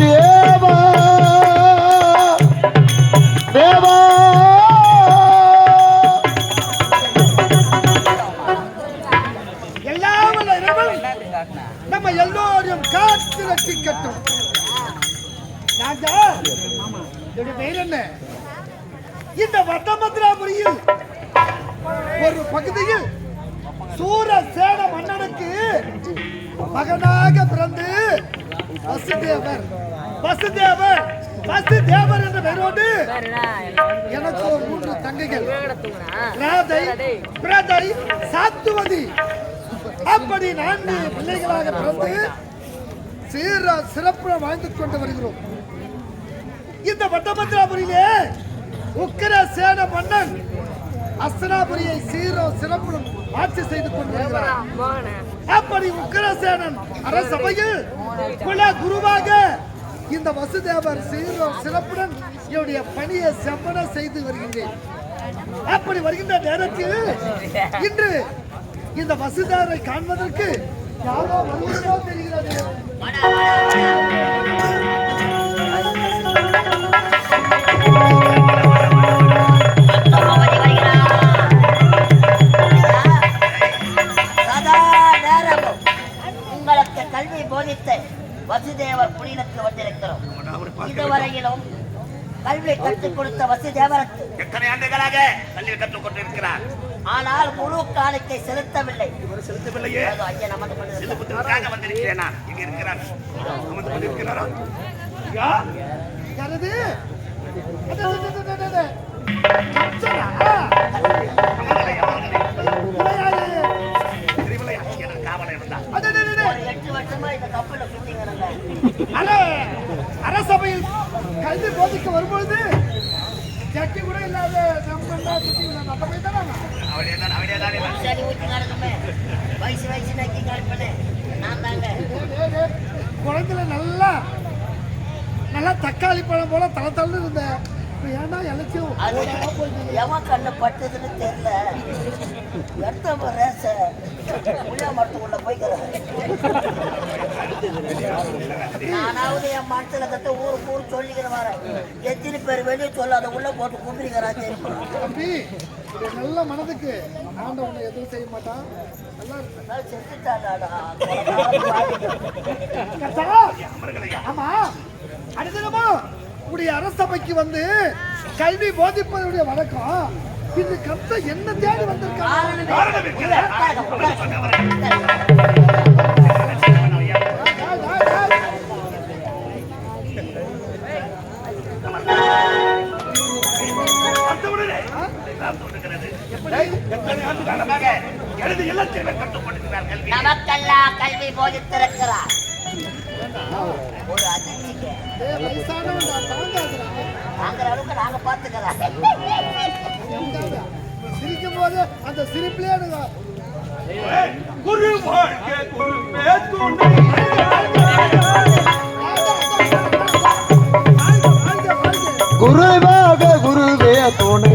தேவா தேவா. நம்ம எல்லோரும் காத்து ரசிக்கட்டும். ராஜா என்னுடைய பெயர் என்ன? இந்த வட்டமத்ராபுரியில் ஒரு பகுதியில் சூரசேன மன்னனுக்கு மகனாக பிறந்து வசுதேவர். வசுதேவர் வசுதேவர் என்ற பெயரோடு எனக்கு ஒரு மூன்று தங்கைகள். ராதை பிரதை சாத்துவதி. அப்படி நான்கு பிள்ளைகளாக பிறந்து சீர சிறப்புற வாழ்ந்து கொண்டு வருகிறோம். இந்த வட்டபத்ராபுரியிலே உக்கிர சேன மன்னன் அஸ்தனாபுரியை சீரோ சிறப்புடன் ஆட்சி செய்து கொண்டு வருகிறார். அப்படி உக்கிரசேனன் அரசபையில் குல குருவாக இந்த வசுதேவர் சீரோ சிறப்புடன் என்னுடைய பணியை செம்மன செய்து வருகின்றேன். அப்படி வருகின்ற நேரத்தில் இன்று இந்த வசுதேவரை காண்பதற்கு யாரோ வருவதோ தெரிகிறது. ஒரு எட்டு வருஷமா இந்த கப்பல்ல சுத்திங்கிறாங்க அட, அரசபையில் கல்வி போதிக்க வரும்பொழுது ஜட்டி கூட இல்லாத அவளே தான் அவளே தான் வயசு வயசு நக்கி காணிப்பேனே நான் குழந்தைல நல்லா நல்லா தக்காளி பழம் போல தலை தள்ளு இருந்த. இப்ப ஏன்டா இலச்சியும் அது எவன் கண்ணு பட்டதுன்னு தெரியல. எடுத்த ரேச. புளியா மரத்துக்குள்ள போய்க்கிறேன். நானாவது என் மனசுல கத்த ஊரு ஊர் சொல்லிக்கிற வரேன் எத்தனை பேர் வெளியே சொல்லாத உள்ள போட்டு இது நல்ல மனதுக்கு. ஆண்டவனை எதுவும் செய்ய மாட்டான். ஆமா அடுத்தமா உடைய அரசபைக்கு வந்து கல்வி போதிப்பதனுடைய வழக்கம் இது கத்த என்ன தேடி வந்திருக்காங்க காரணம் எத்தனை ஆண்டு காலமாக கற்றுக் கொடுக்கிறார் கல்வி நமக்கெல்லாம் கல்வி போதித்திருக்கிறார் ஒரு அதிர்ச்சிக்கு. வாங்குற அளவுக்கு நாங்க பாத்துக்கிறோம் தாங்காதா. சிரிக்கும் போது அந்த சிரிப்புலயே குரு குரு குருவாக குருவே துணை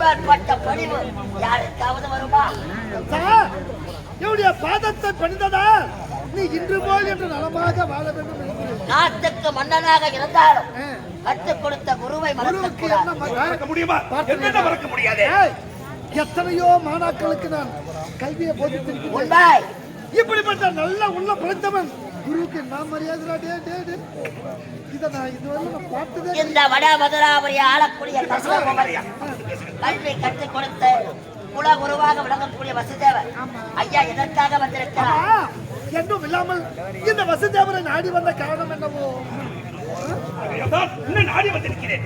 இப்பேற்பட்ட பணிவு யாருக்காவது வருமா? என்னுடைய பாதத்தை பணிந்ததா? நீ இன்று போல் என்று நலமாக வாழ வேண்டும் நாட்டுக்கு மன்னனாக இருந்தாலும். கற்றுக் கொடுத்த குருவை என்ன மறக்க முடியுமா? என்னென்ன மறக்க முடியாது? எத்தனையோ மாணாக்களுக்கு நான் கல்வியை போதித்திருக்கிறேன். உண்மை. இப்படிப்பட்ட நல்ல உள்ள படைத்தவன் குருவுக்கு நான் மரியாதை டே டே டே. இதை நான் இதுவரை நான் பார்த்ததே. இந்த வட மதுராபுரி ஆளக்கூடிய கல்வி கற்றுக் கொடுத்த குல குருவாக விளங்கக்கூடிய வசுதேவர். ஐயா எதற்காக வந்திருக்கிறார்? ஆ, என்றும் இல்லாமல் இந்த வசுதேவரை நாடி வந்த காரணம் என்னவோ? நாடி வந்திருக்கிறேன்.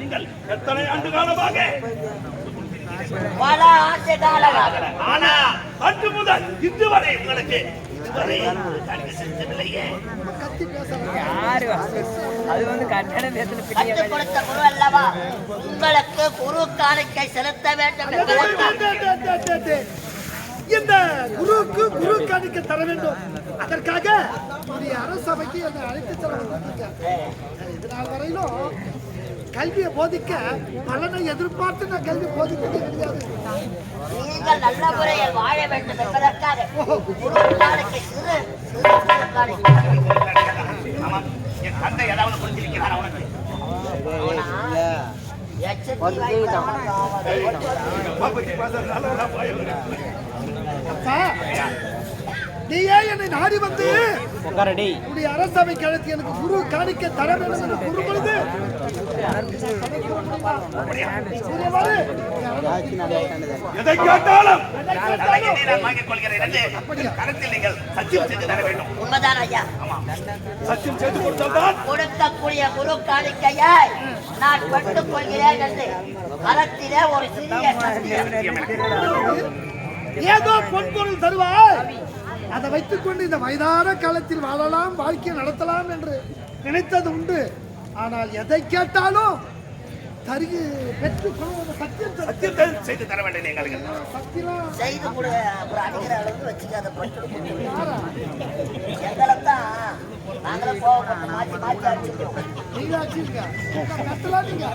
நீங்கள் எத்தனை ஆண்டு காலமாக பல ஆண்டு காலமாக. ஆனா அன்று முதல் இன்று வரை உங்களுக்கு பேசுறேன் அது? வந்து கட்டண பேசல அல்லவா? உங்களுக்கு குரு காணிக்கை செலுத்த வேண்டும் இந்த குருவுக்கு குரு காணிக்க தர வேண்டும். அதற்காக ஒரு அரசபைக்கு என்னை அழைத்து செல்ல வந்திருக்கேன் இது நாள் வரையிலும் கல்வியை போதிக்க பலனை எதிர்பார்த்து நான் கல்வி போதிக்கிறது கிடையாது. நீங்கள் நல்ல முறையில் வாழ வேண்டும் என்பதற்காக என் தந்தை ஏதாவது புரிஞ்சிருக்கிறார் அவனுக்கு. அப்பா. நீயே என்னை நாடி வந்து உடைய அரசவை கழுத்து எனக்கு குரு காணிக்க தர வேண்டும் என்று கூறும் பொழுது எதை கேட்டாலும் உண்மைதான் ஐயா. சத்தியம் செய்து கொடுத்தால்தான் கொடுக்கக்கூடிய குரு காணிக்கையை நான் பெற்றுக் கொள்கிறேன் என்று கரத்திலே ஒரு சிறிய. ஏதோ பொன்பொருள் தருவாய். அதை வைத்துக் கொண்டு இந்த வயதான காலத்தில் வாழலாம் வாழ்க்கையை நடத்தலாம் என்று நினைத்தது உண்டு ஆனால் எதை கேட்டாலும் தருகி கொள்வது சத்தியம் சத்தியத்தை செய்து தர வேண்டும் நீங்கள் சத்தியம் செய்து கொடு அப்புறம் அடிக்கிற அளவுக்கு வச்சுக்காத? எங்களை தான் நாங்களும் போக மாற்றி மாற்றி அடிச்சுக்கிறோம் நீங்க. கத்தலாம் நீங்க.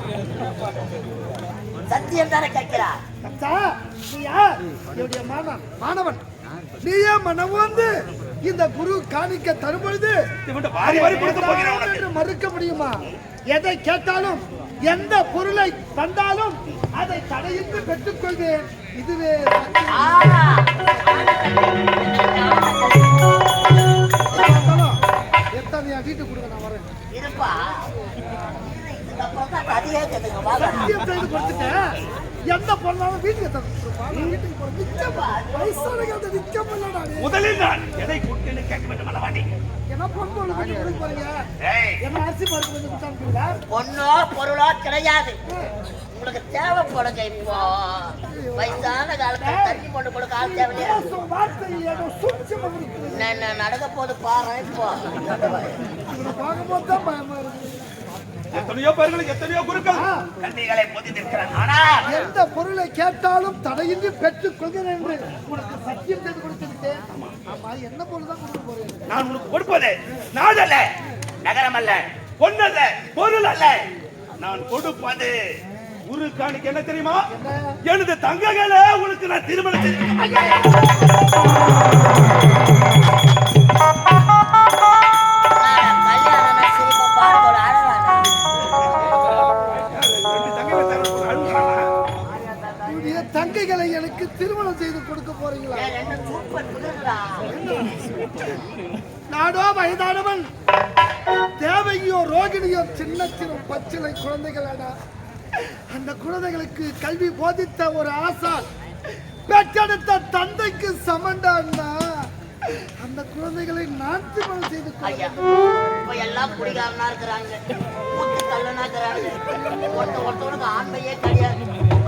சத்தியம் தானே கேட்கிறார் கத்தா, நீ யார்? என்னுடைய மாணவன் மாணவன் நீயே மனம் வந்து இந்த குரு காணிக்க தரும் பொழுது மறுக்க முடியுமா? எதை கேட்டாலும் எந்த பொருளை தந்தாலும் அதை தடையின்றி பெற்றுக்கொள்வேன். இதுவே எத்தனை என் வீட்டுக்கு கொடுங்க நான் வரேன். இருப்பா. முதலில் நான் எதை கொடுத்தேன்னு கேட்க வேண்டும் பொண்ணோ பொருளோ கிடையாது. உங்களுக்கு தேவைப்படுங்க இப்போ. வயசான காலத்துல தண்ணி கொண்டு கொடுக்க ஆள் தேவையா நடக்க போது பாரு இப்போ. பார்க்கும்போது தான் பயமா இருக்கு. எத்தனையோ பேர்களுக்கு எத்தனையோ குருக்கள். கல்விகளை போதித்திருக்கிறார் ஆனால் எந்த பொருளை கேட்டாலும் தடையின்றி பெற்றுக் கொள்கிறேன் என்று உனக்கு சத்தியம் செய்து கொடுத்திருக்கேன் ஆமா. என்ன பொருள் தான் கொடுக்க போறேன்? நான் உனக்கு கொடுப்பது நாடல்ல நகரம் அல்ல பொன்னல்ல பொருள் அல்ல. நான் கொடுப்பது குரு காணிக்கு என்ன தெரியுமா? எனது தங்கங்களை உனக்கு நான் திருமணம் செய்து திருமணம் செய்து கொடுக்க போறீங்களா? நாடோ வயதானவன். தேவையோ ரோகிணியோ சின்ன சின்ன பச்சிலை குழந்தைகளடா அந்த குழந்தைகளுக்கு கல்வி போதித்த ஒரு ஆசான் பெற்றெடுத்த தந்தைக்கு சமண்டான்னா அந்த குழந்தைகளை நான் திருமணம் செய்து. இப்ப எல்லாம் குடிகாரனா இருக்கிறாங்க. ஒருத்த ஒருத்தவனுக்கு ஆண்மையே கிடையாது.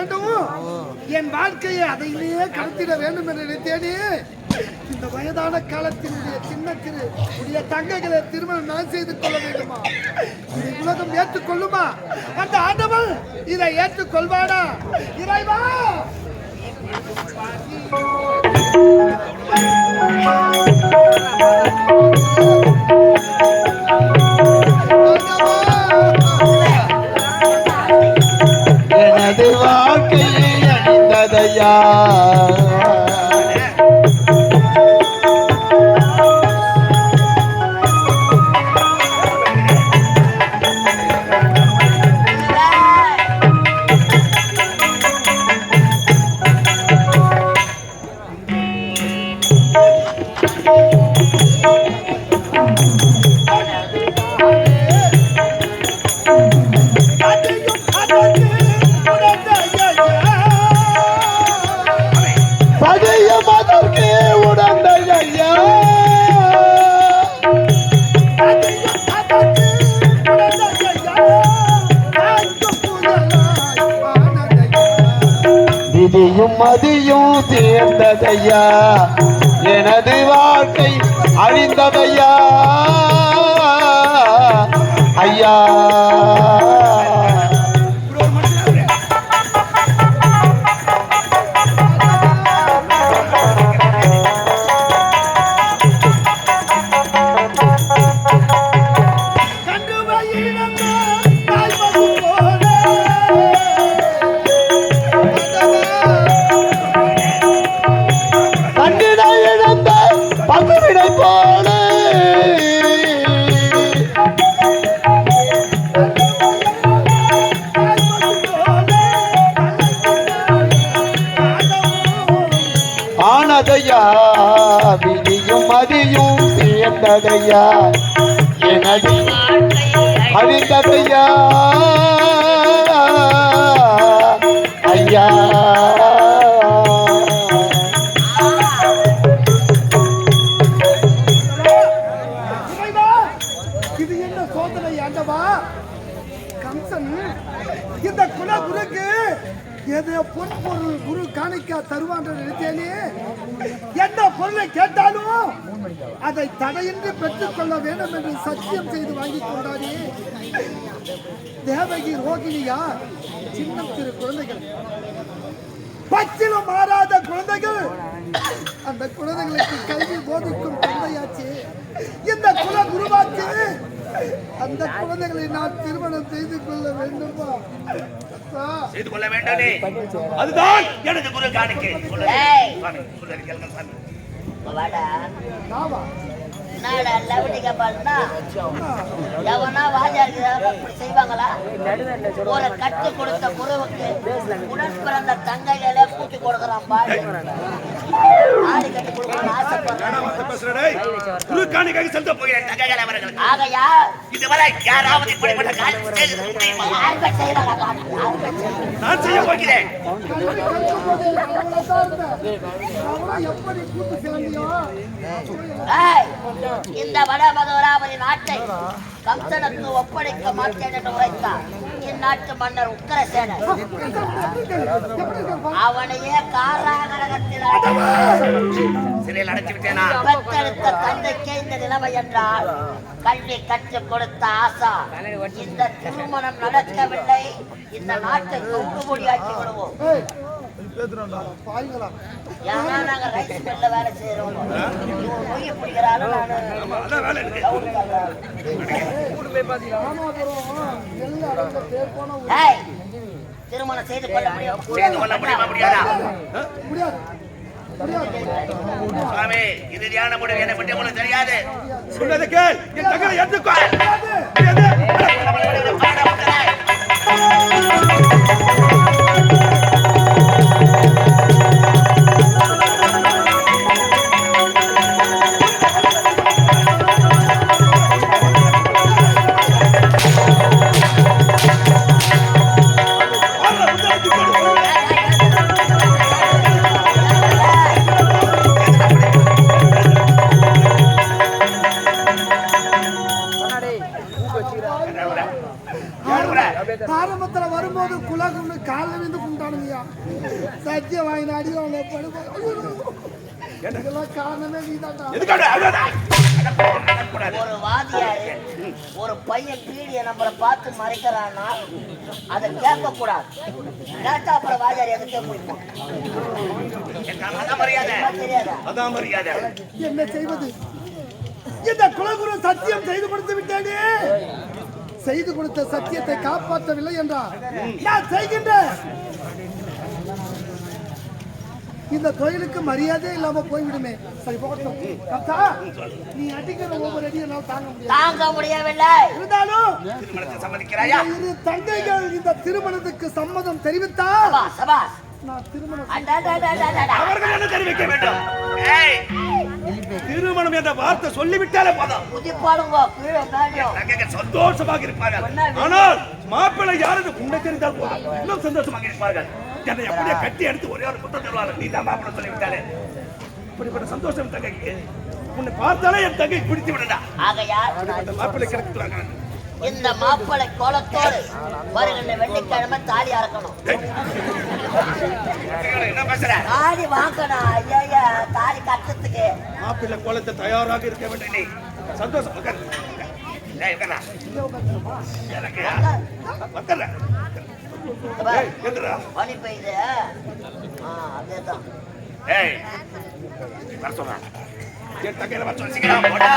வேண்டும்? என் வாழ்க்கையை அதையிலேயே கடத்திட வேண்டும் என்று நினைத்தேனே. இந்த வயதான காலத்தில் உடைய சின்ன சிறு உடைய தங்கைகளை திருமணம் நான் செய்து கொள்ள வேண்டுமா? இதை உலகம் ஏற்றுக்கொள்ளுமா? அந்த ஆண்டவன் இதை ஏற்றுக்கொள்வானா? இறைவா! மதியும் சேர்ந்ததையா? எனது வாழ்க்கை அழிந்ததையா? ஐயா. அழிந்ததையா ஐயா. இது என்ன சோதனை ஆண்டவா? கம்சன் இந்த குல குருக்கு எது பொன் பொருள் குரு காணிக்கா தருவான் என்று நினைத்தேனே? என்ன பொருளை கேட்டாலும் அதை தடையின்றி பெற்றுக்கொள்ள வேண்டும் என்று சத்தியம் செய்து வாங்கி கொண்டாரே தேவகி ரோகிணியா? சின்ன சிறு குழந்தைகள். பச்சிலும் மாறாத குழந்தைகள். அந்த குழந்தைகளுக்கு கல்வி போதிக்கும் தந்தையாச்சு. இந்த குல குருவாச்சு. அந்த குழந்தைகளை நான் திருமணம் செய்து கொள்ள வேண்டுமா? செய்து கொள்ள வேண்டாமே அதுதான் எனது குரு காணிக்கை. என்னடா லவடிக்க பாருனா எவனா இப்படி செய்வாங்களா? ஒரு கட்டு கொடுத்த குருவுக்கு உடன் பிறந்த தங்கைகளே பூட்டி கொடுக்குறான் பாடு ஆடி கட்டி கொடுக்கணும்னு ஆசைப்படுறான். ஆகையா? இதுவரை யாராவது இப்படிப்பட்ட காரியம் நான் செய்ய போகிறேன். ஏய், இந்த வடபகவராமதி நாட்டை கம்சனுக்கு ஒப்படைக்க மாட்டேன் என்று உரைத்தார். இந்நாட்டு மன்னர் உக்கரசேனர். அவனையே காராகரகத்தில் பெற்றெடுத்த தந்தைக்கே இந்த நிலைமை என்றால் கல்வி கற்றுக் கொடுத்த ஆசா. இந்த திருமணம் நடக்கவில்லை. இந்த நாட்டை தொங்கு முடியாக்கி விடுவோம் ஏன்னா நாங்க ரைஸ் மில்ல வேலை செய்யறோம் திருமணம் செய்து கொள்ள முடியாதா சுவாமி இது தியான முடிவு என்னை பற்றி உங்களுக்கு தெரியாது சொன்னது கேள் என் தங்களை எடுத்துக்கோ ஆரம்பத்துல சத்தியம் வாங்கி அடி அவங்க படுப்ப இதெல்லாம் காரணமே எதுக்காக அவ்வளவுதான் ஒரு வாதியாரு ஒரு பையன் பீடிய நம்மளை பார்த்து மறைக்கிறான்னா அதை கேட்க கூடாது கேட்டா அப்புறம் வாதியார் எதுக்கே போயிருப்போம் என்ன செய்வது? இந்த குலகுரு சத்தியம் செய்து கொடுத்து விட்டேனே? செய்து கொடுத்த சத்தியத்தை காப்பாற்றவில்லை என்றார் நான் செய்கின்றேன். இந்த தொழிலுக்கு மரியாதை இல்லாம போய்விடுமே. சரி போகட்டும். அத்தா, நீ அடிக்கிற ஒவ்வொரு அடியும் என்னால் தாங்க முடியாது. தாங்க முடியவில்லை. இருந்தாலும் திருமணத்தை சம்மதிக்கிறாயா? இந்த இரு தங்கைகள் இந்த திருமணத்துக்கு சம்மதம் தெரிவித்தா. நான் திருமணம் அடடடடடடா. அவர்கள் என்ன தெரிவிக்க வேண்டும். திருமணம் என்ற வார்த்தை சொல்லிவிட்டாலே போதும். சந்தோஷமாக இருப்பார்கள். ஆனால் மாப்பிள்ளை யாரு உன்னை தெரிந்தால் போதும். இன்னும் சந்தோஷமாக இருப்பார்கள். என்னை அப்படியே கட்டி எடுத்து ஒரே ஒரு முத்தம் தருவார்கள் நீ தான் மாப்பிள்ளை சொல்லிவிட்டாலே. இப்படிப்பட்ட சந்தோஷம் தங்கைக்கு. உன்னை பார்த்தாலே என் தங்கை பிடித்து விடடா. அந்த மாப்பிள்ளை கிடைக்கிறாங்க இந்த மாப்பிளை கோலத்தோடு வருகின்ற வெள்ளிக்கிழமை தாலி அறக்கணும். தாலி வாங்கணும். ஐயா தாலி கட்டத்துக்கு மாப்பிள்ளை கோலத்தை தயாராக இருக்க வேண்டும் நீ. சந்தோஷம். எனக்கு. பனி பெய்யுது ஆ அதேதான். ஏய், வர சொல்றேன். என் தங்கையில வர சொல்லு, சீக்கிரம். போடா.